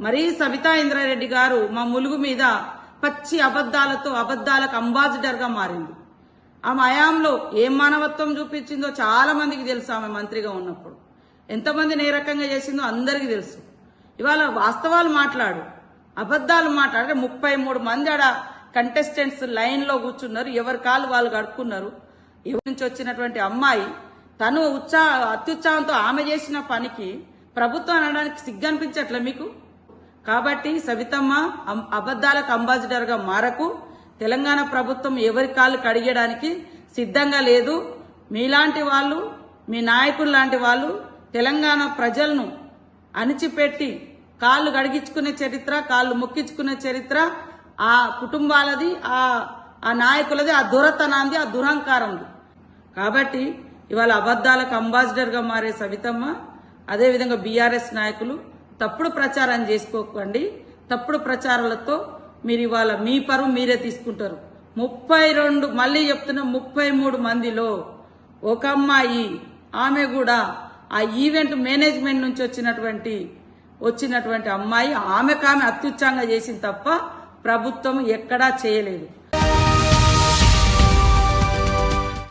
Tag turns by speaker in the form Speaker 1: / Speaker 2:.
Speaker 1: మరీ సవితా ఇంద్రారెడ్డి గారు మా ములుగు మీద పచ్చి అబద్ధాలతో అబద్ధాలకు అంబాసిడర్గా మారింది. ఆమె హయాంలో ఏం మానవత్వం చూపించిందో చాలా మందికి తెలుసు ఆమె మంత్రిగా ఉన్నప్పుడు. ఎంతమంది ఏ రకంగా చేసిందో అందరికీ తెలుసు. ఇవాళ వాస్తవాలు మాట్లాడు అబద్ధాలు మాట్లాడే. ముప్పై మూడు మంది ఆడ కంటెస్టెంట్స్ లైన్లో కూర్చున్నారు. ఎవరి కాళ్ళు వాళ్ళు కడుక్కున్నారు. ఎవరి నుంచి వచ్చినటువంటి అమ్మాయి తను ఉత్సాహ అత్యుత్సాహంతో ఆమె చేసిన పనికి ప్రభుత్వం అనడానికి సిగ్గనిపించట్లే మీకు? కాబట్టి సవితమ్మ అం- అబద్ధాలకు అంబాసిడర్గా మారకు తెలంగాణ ప్రభుత్వం ఎవరి కాళ్ళు కడిగడానికి సిద్ధంగా లేదు. మీలాంటి వాళ్ళు మీ నాయకులు లాంటి వాళ్ళు తెలంగాణ ప్రజలను అణిచిపెట్టి కాళ్ళు కడిగించుకునే చరిత్ర కాళ్ళు మొక్కించుకునే చరిత్ర ఆ కుటుంబాలది ఆ ఆ నాయకులది ఆ దురతనాంది ఆ దురహంకారంది. కాబట్టి ఇవాళ అబద్దాలకు అంబాసిడర్గా మారే సవితమ్మ అదేవిధంగా బీఆర్ఎస్ నాయకులు తప్పుడు ప్రచారం చేసుకోకండి. తప్పుడు ప్రచారాలతో మీరు ఇవాళ మీ పరువు మీరే తీసుకుంటారు. ముప్పై రెండు మళ్ళీ చెప్తున్న ముప్పై మూడు మందిలో ఒక అమ్మాయి ఆమె కూడా ఆ ఈవెంట్ మేనేజ్మెంట్ నుంచి వచ్చినటువంటి వచ్చినటువంటి అమ్మాయి ఆమెకు ఆమె అత్యుత్సాహంగా చేసింది తప్ప ప్రభుత్వం ఎక్కడా చేయలేదు.